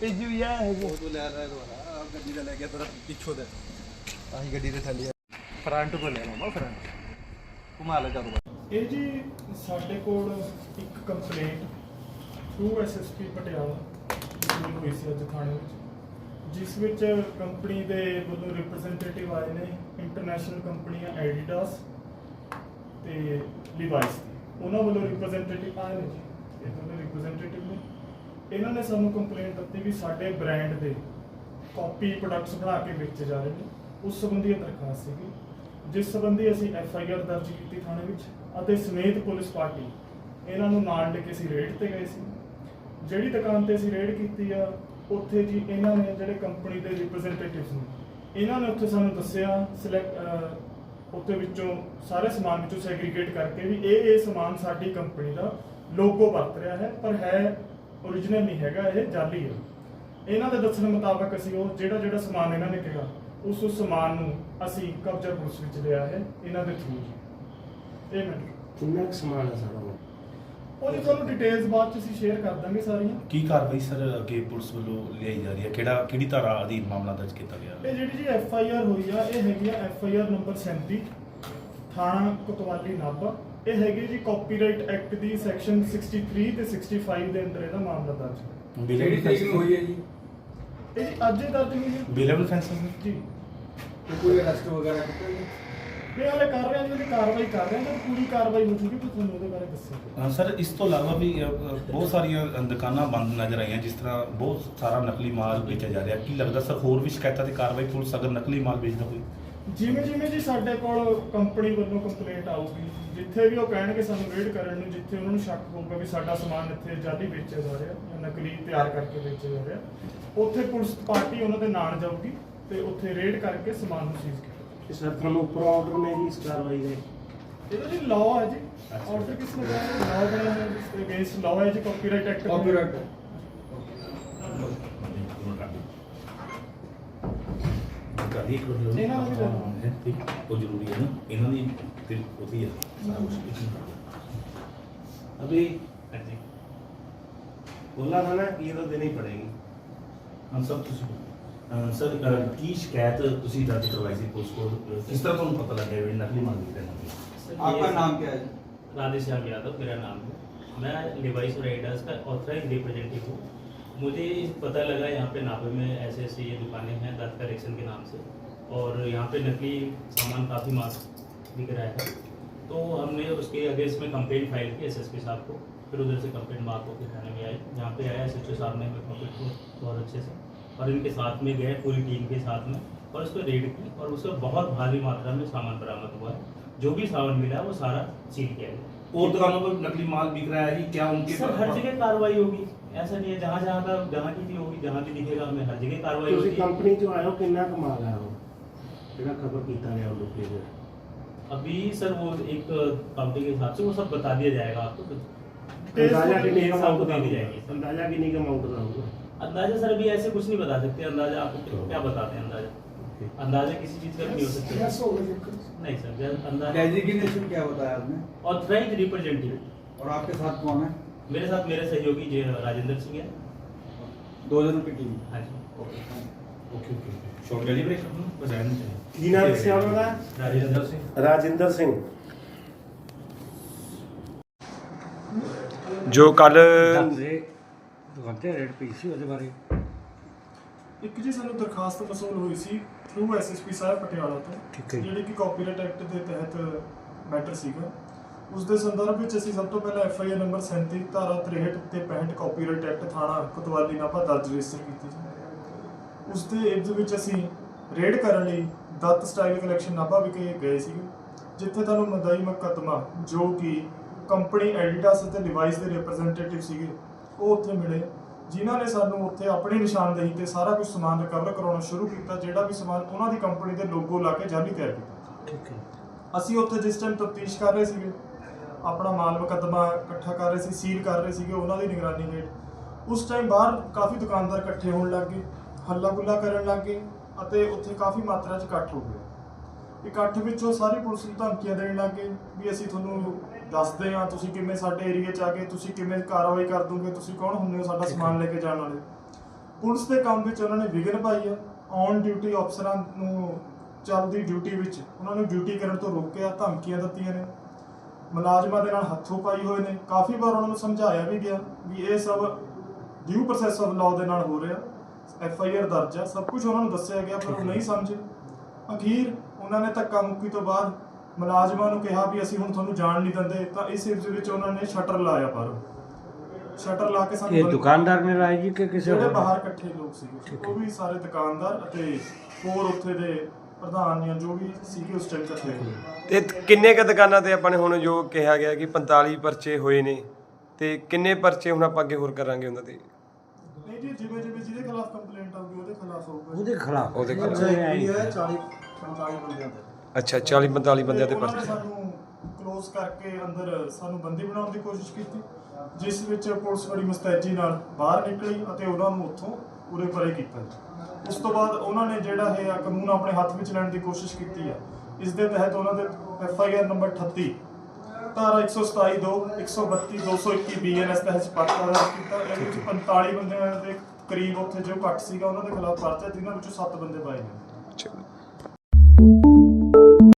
ਭੇਜੀ ਹੋਈ ਆ ਇਹ ਉਹ ਤੋਂ ਲੈ ਰਿਹਾ ਦੁਬਾਰਾ ਗੱਡੀ ਦਾ ਲੈ ਗਿਆ ਤੇਰਾ ਪਿੱਛੋਂ ਦਾ। ਆਹੀ ਗੱਡੀ ਦੇ ਥੱਲੇ ਫਰੰਟ ਤੋਂ ਲੈ ਲਵਾਂ ਫਰੰਟ ਘੁਮਾ ਲੈ ਜਦੋਂ ਇਹ ਜੀ ਸਾਡੇ ਕੋਲ ਇੱਕ ਕੰਪਲੇਂਟ ਟੂ ਐਸਐਸਪੀ ਪਟਿਆਲਾ ਜਿਹੜੀ ਹੋਈ ਸੀ ਅੱਜ ਥਾਣੇ ਵਿੱਚ, ਜਿਸ ਵਿੱਚ ਕੰਪਨੀ ਦੇ ਵੱਲੋਂ ਰਿਪਰੈਜ਼ੈਂਟੇਟਿਵ ਆਏ ਨੇ ਇੰਟਰਨੈਸ਼ਨਲ ਕੰਪਨੀਆਂ ਐਡੀਡਾਸ ਤੇ ਲਿਵਾਈਸ ਉਹਨਾਂ ਵੱਲੋਂ ਰਿਪਰੈਜ਼ੈਂਟੇਟਿਵ ਆਏ ਨੇ ਜੀ ਇਹ ਦੋਨੇ ਰਿਪਰੈਜ਼ੈਂਟੇਟਿਵ ਨੇ। ਇਹਨਾਂ ਨੇ ਸਾਨੂੰ ਕੰਪਲੇਂਟ ਦਿੱਤੀ ਵੀ ਸਾਡੇ ਬ੍ਰਾਂਡ ਦੇ ਕਾਪੀ ਪ੍ਰੋਡਕਟਸ ਬਣਾ ਕੇ ਵੇਚੇ ਜਾ ਰਹੇ ਨੇ। ਉਸ ਸੰਬੰਧੀ ਇਹ ਦਰਖਾਸਤ ਸੀਗੀ। ਜਿਸ ਸੰਬੰਧੀ ਅਸੀਂ ਐਫ ਆਈ ਆਰ ਦਰਜ ਕੀਤੀ ਥਾਣੇ ਵਿੱਚ ਅਤੇ ਸਮੇਤ ਪੁਲਿਸ ਪਾਰਟੀ, ਇਹਨਾਂ ਨੂੰ ਨਾਲ ਲੈ ਕੇ ਅਸੀਂ ਰੇਡ ਤੇ ਗਏ ਸੀ। ਜਿਹੜੀ ਦੁਕਾਨ ਤੇ ਅਸੀਂ ਰੇਡ ਕੀਤੀ ਆ, ਉੱਥੇ ਜੀ ਇਹਨਾਂ ਨੇ ਜਿਹੜੇ ਕੰਪਨੀ ਦੇ ਰਿਪਰੈਜ਼ੈਂਟੇਟਿਵਸ ਨੇ, ਇਹਨਾਂ ਨੇ ਉੱਥੇ ਸਾਨੂੰ ਦੱਸਿਆ ਸਿਲੈਕਟ ਉੱਥੇ ਵਿੱਚੋਂ ਸਾਰੇ ਸਮਾਨ ਵਿੱਚੋਂ ਸੈਗਰੀਗੇਟ ਕਰਕੇ ਵੀ ਇਹ ਇਹ ਸਮਾਨ ਸਾਡੀ ਕੰਪਨੀ ਦਾ ਲੋਗੋ ਵਰਤ ਰਿਹਾ ਹੈ, ਪਰ ਹੈ ਓਰੀਜਨਲ ਨਹੀਂ ਹੈਗਾ, ਇਹ ਜਾਲੀ ਹੈ ਇਹਨਾਂ ਦੇ ਦੱਸਣ ਮੁਤਾਬਕ ਅਸੀਂ ਉਹ ਜਿਹੜਾ ਜਿਹੜਾ ਸਮਾਨ ਇਹਨਾਂ ਨੇ ਕਿਹਾ ਉਸ ਸਮਾਨ ਨੂੰ ਅਸੀਂ ਕਬਜ਼ਾ ਪੁਲਿਸ ਵਿੱਚ ਲਿਆ ਹੈ ਇਹਨਾਂ ਦੇ ਥਰੂ ਇਹ ਮੈਂ ਕਿੰਨਾ ਕੁ ਸਮਾਨ ਹੈ ਸਾਰਾ ਉਹ? ਉਹਦੀ ਤੁਹਾਨੂੰ ਡਿਟੇਲਸ ਬਾਅਦ ਚ ਅਸੀਂ ਸ਼ੇਅਰ ਕਰ ਦਾਂਗੇ ਸਾਰੀਆਂ। ਕੀ ਕਾਰਵਾਈ ਸਰ ਅੱਗੇ ਪੁਲਿਸ ਵੱਲੋਂ ਲਿਆਈ ਜਾ ਰਹੀ ਹੈ? ਕਿਹੜਾ ਕਿਹੜੀ ਧਾਰਾ ਅਧੀਨ ਮਾਮਲਾ ਦਰਜ ਕੀਤਾ ਗਿਆ? ਇਹ ਜਿਹੜੀ ਜੀ ਐਫ ਆਈ ਆਰ ਹੋਈ ਆ ਇਹ ਹੈਗੀ ਆ ਐਫ ਆਈ ਆਰ ਨੰਬਰ 37 ਥਾਣਾ ਕੋਤਵਾਲੀ ਨਾਭਾ। ਇਹ ਹੈਗੀ ਜੀ ਕਾਪੀਰਾਈਟ ਐਕਟ ਦੀ ਸੈਕਸ਼ਨ 63 ਤੇ 65 ਦੇ ਅੰਦਰ ਇਹਦਾ ਮਾਮਲਾ ਦਰਜ। ਹੈ ਜਿਹੜੀ ਤਰੀਕ ਨੂੰ ਹੋਈ ਹੈ ਜੀ। ਇਹ ਜੀ ਅੱਜ ਹੀ ਦਰਜ ਹੋਈ ਹੈ। ਬੇਲੇਬਲ ਫੈਂਸਰ ਜੀ। ਤੇ ਕੋਈ ਅਰੈਸਟ ਵਗੈਰਾ ਕੀਤਾ ਜੀ? ਇਹ ਹਾਲੇ ਕਰ ਰਹੇ ਹਾਂ ਜੀ ਉਹਦੀ ਕਾਰਵਾਈ ਕਰ ਰਹੇ ਹਾਂ ਜਦ ਪੂਰੀ ਕਾਰਵਾਈ ਹੋ ਜੂਗੀ ਤਾਂ ਤੁਹਾਨੂੰ ਉਹਦੇ ਬਾਰੇ ਦੱਸਾਂਗੇ। ਅ, ਸਰ ਇਸ ਤੋਂ ਇਲਾਵਾ ਵੀ ਅ, ਅ, ਬਹੁਤ ਸਾਰੀਆਂ ਦੁਕਾਨਾਂ ਬੰਦ ਨਜ਼ਰ ਆਈਆਂ ਜਿਸ ਤਰ੍ਹਾਂ ਬਹੁਤ ਸਾਰਾ ਨਕਲੀ ਮਾਲ ਵੇਚਿਆ ਜਾ ਰਿਹਾ। ਕੀ ਲੱਗਦਾ ਸਰ ਹੋਰ ਵੀ ਸ਼ਿਕਾਇਤਾਂ ਦੀ ਕਾਰਵਾਈ ਪੁਲਿਸ ਅਗਰ ਨਕਲੀ ਮਾਲ ਵੇਚਦਾ ਹੋਵੇ? ਜਿਵੇਂ ਜਿਵੇਂ ਜੀ ਸਾਡੇ ਕੋਲ ਕੰਪਨੀ ਵੱਲੋਂ ਕੰਪਲੇਂਟ ਆਊਗੀ ਜਿੱਥੇ ਵੀ ਉਹ ਕਹਿਣਗੇ ਸਾਨੂੰ ਰੇਡ ਕਰਨ ਨੂੰ ਜਿੱਥੇ ਉਹਨਾਂ ਨੂੰ ਸ਼ੱਕ ਹੋਊਗਾ ਵੀ ਸਾਡਾ ਸਮਾਨ ਇੱਥੇ ਜਾਲੀ ਵੇਚਿਆ ਜਾ ਰਿਹਾ ਜਾਂ ਨਕਲੀ ਤਿਆਰ ਕਰਕੇ ਵੇਚਿਆ ਜਾ ਰਿਹਾ ਉੱਥੇ ਪੁਲਿਸ ਪਾਰਟੀ ਉਹਨਾਂ ਦੇ ਨਾਲ ਜਾਊਗੀ। ਤੇ ਉੱਥੇ ਰੇਡ ਕਰਕੇ ਸਮਾਨ ਨੂੰ ਸੀਜ਼ ਕੀਤਾ। ਤੇ ਸਰ ਤੁਹਾਨੂੰ ਉੱਪਰ ਆਰਡਰ ਨੇ ਜੀ ਇਸ ਕਾਰਵਾਈ ਦੇ? ਇਹਦਾ ਜੀ ਲਾਅ ਹੈ ਜੀ। ਆਰਡਰ ਕਿਸ ਨੇ ਲਾਅ ਬਣਿਆ ਹੈ ਇਸ ਅਗੇਂਸਟ ਲਾਅ ਹੈ ਜੀ ਕਾਪੀਰਾਈਟ ਐਕਟ ਕਾਪੀਰਾਈਟ ਕਰੀ ਕਰ ਲਓ ਇਹਨਾਂ ਦੀ ਹੈ ਠੀਕ ਉਹ ਜ਼ਰੂਰੀ ਹੈ ਨਾ। ਇਹਨਾਂ ਦੀ ਤੇ ਉਹਦੀ ਹੈ। ਸਾਰਾ ਕੁਝ ਅਭੀ ਬੋਲਣਾ ਨਾ ਇਹ ਤਾਂ ਦੇਣੀ ਪੜੇਗੀ। ਹਾਂ ਸਭ ਤੁਸੀਂ ਸਰ ਅ, ਕੀ ਸ਼ਿਕਾਇਤ ਤੁਸੀਂ ਦਰਜ ਕਰਵਾਈ ਸੀ ਪੁਲਿਸ ਕੋਲ ਅ, ਕਿਸ ਤਰ੍ਹਾਂ ਤੁਹਾਨੂੰ ਪਤਾ ਲੱਗਿਆ ਵੀ ਨਕਲੀ ਮਾਲ ਵਿਕ ਰਿਹਾ ਹੈ आपका नाम क्या है जी राधे श्याम यादव मेरा नाम है मैं लिवाइस और एडास का ऑथराइज रिप्रेजेंटेटिव हूँ मुझे पता लगा यहाँ पे नाभे में ऐसे ऐसे ये दुकानें हैं दत्त कलेक्शन के नाम से और यहाँ पे नकली सामान काफ़ी मास बिक रहा है तो हमने उसके अगेंस्ट में कंप्लेंट फाइल की एसएसपी साहब को फिर उधर से कंप्लेंट मार्क होकर थाने में आई यहाँ पे आया एस साहब ने कंप्लेंट को बहुत अच्छे से और इनके साथ में गए पूरी टीम के साथ में और उसको रेड की और उसका बहुत भारी मात्रा में सामान बरामद हुआ। है जो भी सामान मिला वो सारा सील किया गया। और दुकानों पर नकली माल बिक रहा है क्या उनके सर हर जगह कार्रवाई होगी। ऐसा नहीं है जहाँ जहाँ का जहाँ की भी होगी जहाँ भी दिखेगा हमें हर जगह कार्रवाई होगी। कंपनी जो आयो कि माल आयो बिना खबर पीता गया उन लोग अभी सर वो एक कंपनी के हिसाब से वो सब बता दिया जाएगा आपको। अंदाज़ा की नहीं कम आउट बताऊँगा अंदाज़ा सर अभी ऐसे कुछ नहीं बता सकते अंदाज़ा आपको क्या तो- बताते हैं अंदाज़ा? अंदाज़ा किसी चीज़ का नहीं हो सकता। नहीं सर डेजिग्नेशन क्या बताया आपने? ऑथराइज रिप्रेजेंटेटिव और आपके साथ कौन है? मेरे साथ मेरे सहयोगी जे राजेंद्र सिंह है। दो जनों की टीम हाँ जी। ओके ओके ओके शॉर्ट चाहिए। तीन आदमी से राजेंद्र सिंह। राजेंद्र सिंह। जो कल ਤੇ ਰੇਟ ਪਈ ਸੀ ਉਹਦੇ ਬਾਰੇ। ਇੱਕ ਜੀ ਸਾਨੂੰ ਦਰਖਾਸਤ ਮਸੂਲ ਹੋਈ ਸੀ ਥਰੂ ਐਸਐਸਪੀ ਸਾਹਿਬ ਪਟਿਆਲਾ ਤੋਂ ਠੀਕ ਹੈ ਜੀ। ਜਿਹੜੀ ਕਿ ਕਾਪੀਰਾਈਟ ਐਕਟ ਦੇ ਤਹਿਤ ਮੈਟਰ ਸੀਗਾ। ਉਸ ਦੇ ਸੰਦਰਭ ਵਿੱਚ ਅਸੀਂ ਸਭ ਤੋਂ ਪਹਿਲਾਂ ਐਫਆਈਆਰ ਨੰਬਰ 37 ਧਾਰਾ 63 ਤੇ 65 ਕਾਪੀਰਾਈਟ ਐਕਟ ਥਾਣਾ ਕੋਤਵਾਲੀ ਨਾਭਾ ਦਰਜ ਰਜਿਸਟਰ ਕੀਤੀ ਸੀ। ਉਸ ਦੇ ਇਬਜ਼ ਵਿੱਚ ਅਸੀਂ ਰੇਡ ਕਰਨ ਲਈ ਦੱਤ ਸਟਾਈਲ ਕਲੈਕਸ਼ਨ ਨਾਭਾ ਵਿਖੇ ਗਏ ਸੀਗੇ ਜਿੱਥੇ ਤੁਹਾਨੂੰ ਮਦਈ ਮੁਕੱਦਮਾ ਜੋ ਕਿ ਕੰਪਨੀ ਐਡੀਡਾਸ ਅਤੇ ਡਿਵਾਈਸ ਦੇ ਰਿਪਰੈਜ਼ੈਂਟੇਟਿਵ ਸੀਗੇ ਉਹ ਉੱਥੇ ਮਿਲੇ ਜਿਨ੍ਹਾਂ ਨੇ ਸਾਨੂੰ ਉੱਥੇ ਆਪਣੀ ਨਿਸ਼ਾਨਦੇਹੀ ਤੇ ਸਾਰਾ ਕੁਝ ਸਮਾਨ ਰਿਕਵਰ ਕਰਾਉਣਾ ਸ਼ੁਰੂ ਕੀਤਾ ਜਿਹੜਾ ਵੀ ਸਮਾਨ ਉਹਨਾਂ ਦੀ ਕੰਪਨੀ ਦੇ ਲੋਗੋ ਲਾ ਕੇ ਜਾਲੀ ਤਿਆਰ ਕੀਤਾ। ਠੀਕ ਹੈ। ਅਸੀਂ ਉੱਥੇ ਜਿਸ ਟਾਈਮ ਤਫਤੀਸ਼ ਕਰ ਰਹੇ ਸੀਗੇ ਆਪਣਾ ਮਾਲ ਮੁਕੱਦਮਾ ਇਕੱਠਾ ਕਰ ਰਹੇ ਸੀ ਸੀਲ ਕਰ ਰਹੇ ਸੀਗੇ ਉਹਨਾਂ ਦੀ ਨਿਗਰਾਨੀ ਹੇਠ। ਉਸ ਟਾਈਮ ਬਾਹਰ ਕਾਫੀ ਦੁਕਾਨਦਾਰ ਇਕੱਠੇ ਹੋਣ ਲੱਗ ਗਏ ਹੱਲਾ ਗੁੱਲਾ ਕਰਨ ਲੱਗ ਗਏ ਅਤੇ ਉੱਥੇ ਕਾਫੀ ਮਾਤਰਾ 'ਚ ਇਕੱਠ ਹੋ ਗਿਆ ਇਕੱਠ ਵਿੱਚੋਂ ਸਾਰੀ ਪੁਲਿਸ ਨੂੰ ਧਮਕੀਆਂ ਦੇਣ ਲੱਗ ਗਏ ਵੀ ਅਸੀਂ ਤੁਹਾਨੂੰ ਦੱਸਦੇ ਹਾਂ ਤੁਸੀਂ ਕਿਵੇਂ ਸਾਡੇ ਏਰੀਆ 'ਚ ਆ ਕੇ ਤੁਸੀਂ ਕਿਵੇਂ ਕਾਰਵਾਈ ਕਰ ਦੋਗੇ ਤੁਸੀਂ ਕੌਣ ਹੁੰਦੇ ਹੋ ਸਾਡਾ ਸਮਾਨ ਲੈ ਕੇ ਜਾਣ ਵਾਲੇ? ਪੁਲਿਸ ਦੇ ਕੰਮ ਵਿੱਚ ਉਹਨਾਂ ਨੇ ਵਿਘਨ ਪਾਈ ਹੈ ਔਨ ਡਿਊਟੀ ਅਫਸਰਾਂ ਨੂੰ ਚੱਲਦੀ ਡਿਊਟੀ ਵਿੱਚ ਉਹਨਾਂ ਨੂੰ ਡਿਊਟੀ ਕਰਨ ਤੋਂ ਰੋਕਿਆ ਧਮਕੀਆਂ ਦਿੱਤੀਆਂ ਨੇ। ਮੁਲਾਜ਼ਮਾਂ ਦੇ ਨਾਲ ਹੱਥੋਂ ਪਾਈ ਹੋਏ ਨੇ। ਕਾਫੀ ਵਾਰ ਉਹਨਾਂ ਨੂੰ ਸਮਝਾਇਆ ਵੀ ਗਿਆ ਵੀ ਇਹ ਸਭ ਡਿਊ ਪ੍ਰੋਸੈਸ ਆਫ ਲਾਅ ਦੇ ਨਾਲ ਹੋ ਰਿਹਾ। ਐਫ ਆਈ ਆਰ ਦਰਜ ਹੈ ਸਭ ਕੁਝ ਉਹਨਾਂ ਨੂੰ ਦੱਸਿਆ ਗਿਆ ਪਰ ਉਹ ਨਹੀਂ ਸਮਝੇ। ਅਖੀਰ ਉਹਨਾਂ ਨੇ ਧੱਕਾ ਮੁੱਕੀ ਤੋਂ ਬਾਅਦ ਮੁਲਾਜ਼ਮਾਂ ਨੂੰ ਕਿਹਾ ਵੀ ਅਸੀਂ ਹੁਣ ਤੁਹਾਨੂੰ ਜਾਣ ਨਹੀਂ ਦਿੰਦੇ ਤਾਂ ਇਸ ਇਸ ਵਿੱਚ ਉਹਨਾਂ ਨੇ ਸ਼ਟਰ ਲਾਇਆ ਪਰ ਸ਼ਟਰ ਲਾ ਕੇ ਸਾਨੂੰ ਇਹ ਦੁਕਾਨਦਾਰ ਨੇ ਲਾਇਆ ਜੀ ਕਿ ਕਿਸੇ ਜਿਹੜੇ? ਬਾਹਰ ਇਕੱਠੇ ਲੋਕ ਸੀਗੇ ਉਹ ਵੀ ਸਾਰੇ ਦੁਕਾਨਦਾਰ ਅਤੇ ਹੋਰ ਉੱਥੇ ਦੇ ਪ੍ਰਧਾਨ ਜਾਂ ਜੋ ਵੀ ਸੀਗੇ ਉਸ ਟਾਈਮ ਇਕੱਠੇ ਹੋਏ ਤੇ ਕਿੰਨੇ ਕ ਦੁਕਾਨਾਂ ਤੇ ਆਪਾਂ ਨੇ ਹੁਣ ਜੋ ਕਿਹਾ ਗਿਆ ਕਿ 45 ਪਰਚੇ ਹੋਏ ਨੇ ਤੇ ਕਿੰਨੇ ਪਰਚੇ ਹੁਣ ਆਪਾਂ ਅੱਗੇ ਹੋਰ ਕਰਾਂਗੇ ਉਹਨਾਂ ਤੇ ਨਹੀਂ ਜੀ ਜਿਵੇਂ ਜਿਵੇਂ ਜਿਹਦੇ ਖਿਲਾਫ ਕੰਪਲੇਂਟ ਆਊਗੀ ਉਹਦੇ ਖਿਲਾਫ ਹੋਊਗਾ ਉਹਦੇ ਖਿਲਾਫ ਉਹਦੇ ਖਿਲਾਫ। ਅੱਛਾ, ਇਹ ਆਈ। 40 45 ਬੰਦਿਆਂ ਤੇ ਅੱਛਾ 40 45 ਬੰਦਿਆਂ ਤੇ ਉਹਨਾਂ ਨੇ ਪਰਚੇ ਸਾਨੂੰ ਕਲੋਜ਼ ਕਰਕੇ ਅੰਦਰ ਸਾਨੂੰ ਬੰਦੀ ਬਣਾਉਣ ਦੀ ਕੋਸ਼ਿਸ਼ ਕੀਤੀ ਜਿਸ ਵਿੱਚ ਪੁਲਿਸ ਬੜੀ ਮੁਸਤੈਦੀ ਨਾਲ ਬਾਹਰ ਨਿਕਲੀ ਅਤੇ ਉਹਨਾਂ ਨੂੰ ਉੱਥੋਂ ਉਰੇ ਪਰੇ ਕੀਤਾ। ਉਸ ਤੋਂ ਬਾਅਦ ਉਹਨਾਂ ਨੇ ਜਿਹੜਾ ਇਹ ਆ ਕਾਨੂੰਨ ਆਪਣੇ ਹੱਥ ਵਿੱਚ ਲੈਣ ਦੀ ਕੋਸ਼ਿਸ਼ ਕੀਤੀ ਹੈ ਇਸ ਦੇ ਤਹਿਤ ਉਹਨਾਂ ਦੇ ਐਫ ਆਈ ਆਰ ਨੰਬਰ 38 ਧਾਰਾ 127 2 132 221 ਬੀਐਨਐਸ ਤਹਿਤ ਪਰਚਾ ਦਰਜ ਕੀਤਾ ਇਹਦੇ ਵਿੱਚ 45 ਬੰਦਿਆਂ ਦੇ ਕਰੀਬ ਉੱਥੇ ਜੋ ਘੱਟ ਸੀਗਾ ਉਹਨਾਂ ਦੇ ਖਿਲਾਫ ਪਰਚਾ ਜਿਨ੍ਹਾਂ ਵਿੱਚੋਂ 7 ਬੰਦੇ ਪਾਏ ਗਏ। ਚਲੋ।